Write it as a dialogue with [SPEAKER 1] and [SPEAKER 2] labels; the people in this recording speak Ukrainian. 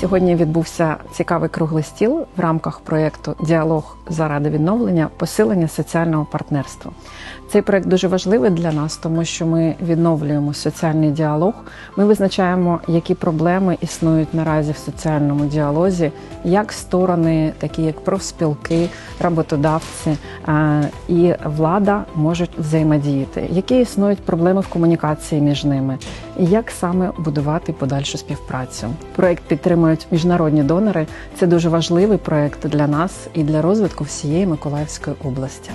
[SPEAKER 1] Сьогодні відбувся цікавий круглий стіл в рамках проєкту Діалог заради відновлення посилення соціального партнерства. Цей проєкт дуже важливий для нас, тому що ми відновлюємо соціальний діалог. Ми визначаємо, які проблеми існують наразі в соціальному діалозі, як сторони, такі як профспілки, роботодавці і влада можуть взаємодіяти, які існують проблеми в комунікації між ними, як саме будувати подальшу співпрацю. Проект підтримують міжнародні донори. Це дуже важливий проект для нас і для розвитку всієї Миколаївської області.